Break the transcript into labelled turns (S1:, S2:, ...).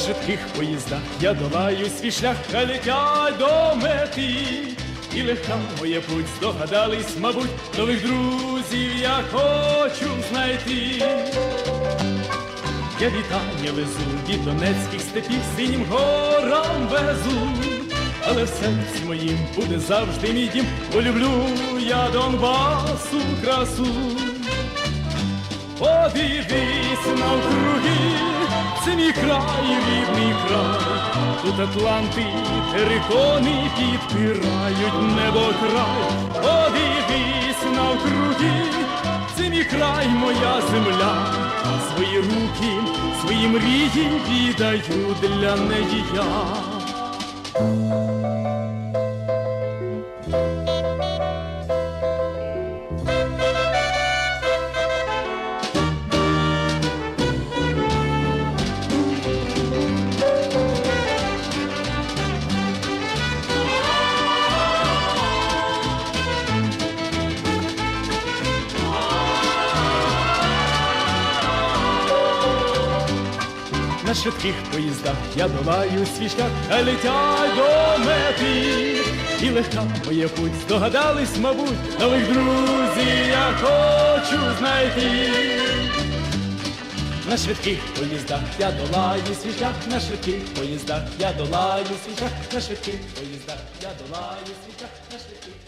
S1: швидких поїздах я долаю свій шлях, та летять до мети. І легка моя путь, здогадались, мабуть, нових друзів я хочу знайти. Я вітання везу від донецьких степів синім горам везу, але в серці моїм буде завжди мій дім, бо люблю я Донбасу красу. Подивись навкруги, мій край, рідний край, тут Атланти, терикони підпирають небо край. Подивись навкруги, це мій край, моя земля, свої руки, свої мрії віддаю для неї я. На швидких поїздах. Я долаю свій шлях, а летять до мети. І легка моя путь, здогадались, мабуть, нових друзів я хочу знайти. На швидких поїздах я долаю свій шлях, на швидких поїздах я долаю свій шлях, на швидких поїздах я долаю свій шлях, на швидких